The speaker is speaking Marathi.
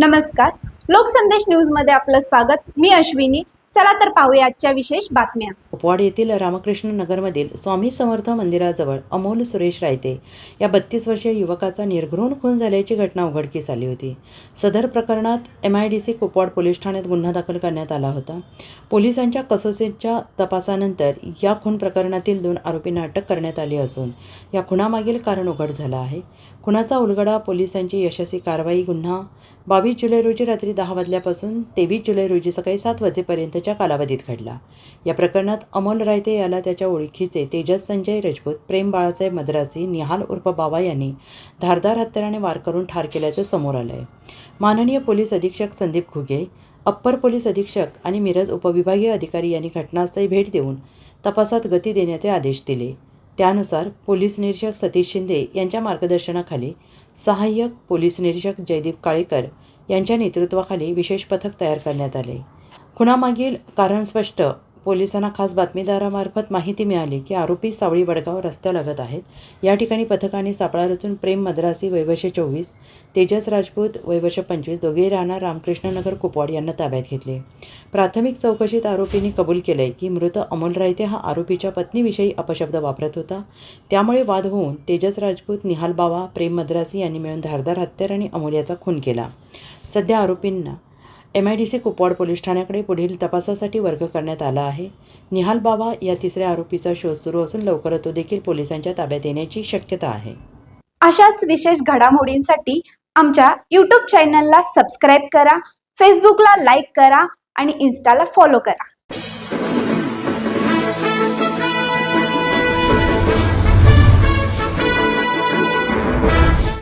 नमस्कार. लोकसंदेश न्यूजमध्ये आपलं स्वागत. मी अश्विनी. चला तर पाहूया आजच्या विशेष बातम्या. कुपवाड येथील रामकृष्ण नगरमधील स्वामी समर्थ मंदिराजवळ अमोल सुरेश रायते या बत्तीस वर्षीय युवकाचा निर्घृण खून झाल्याची घटना उघडकीस आली होती. सदर प्रकरणात M I D C Kupwad police ठाण्यात गुन्हा दाखल करण्यात आला होता. पोलिसांच्या कसोसीच्या तपासानंतर या खून प्रकरणातील दोन आरोपींना अटक करण्यात आली असून या खुनामागील कारण उघड झालं आहे. खुनाचा उलगडा पोलिसांची यशस्वी कारवाई गुन्हा. बावीस जुलै रोजी रात्री दहा वाजल्यापासून तेवीस जुलै रोजी सकाळी सात वाजेपर्यंतच्या कालावधीत घडला. या प्रकरणात अमोल रायते याला त्याच्या ओळखीचे तेजस संजय राजपूत प्रेम बाळासाहेब मद्रासी निहाल उर्फ बाबा यांनी धारदार हत्याराने वार करून ठार केल्याचं समोर आलं आहे माननीय पोलीस अधीक्षक संदीप घुगे अप्पर पोलीस अधीक्षक आणि मिरज उपविभागीय अधिकारी यांनी घटनास्थळी भेट देऊन तपासात गती देण्याचे आदेश दिले. त्यानुसार पोलीस निरीक्षक सतीश शिंदे यांच्या मार्गदर्शनाखाली सहाय्यक पोलीस निरीक्षक जयदीप काळेकर यांच्या नेतृत्वाखाली विशेष पथक तयार करण्यात आले. खुनामागील कारण स्पष्ट पोलिसांना खास बातमीदारामार्फत माहिती मिळाली की आरोपी सावळी वडगाव रस्त्यालगत आहेत. या ठिकाणी पथकाने सापळा रचून प्रेम मद्रासी वैवर्ष चोवीस तेजस राजपूत वैवर्ष पंचवीस दोघेही राहणार रामकृष्णनगर कुपवाड यांना ताब्यात घेतले. प्राथमिक चौकशीत आरोपींनी कबूल केले की मृत अमोल रायते हा आरोपीच्या पत्नीविषयी अपशब्द वापरत होता. त्यामुळे वाद होऊन तेजस राजपूत निहाल बावा प्रेम मद्रासी यांनी मिळून धारदार हत्यार आणि अमोल याचा खून केला. सध्या आरोपींना M I D C Kupwad police ठाण्याकडे पुढील तपासासाठी वर्ग करण्यात आला आहे. निहाल बाबा या तिसऱ्या आरोपीचा शोध सुरू असून लवकरच तो देखील पोलिसांच्या ताब्यात येण्याची शक्यता आहे. अशाच विशेष घडामोडींसाठी आमच्या यूट्यूब चॅनलला सबस्क्राईब करा फेसबुकला लाईक करा आणि इन्स्टाला फॉलो करा.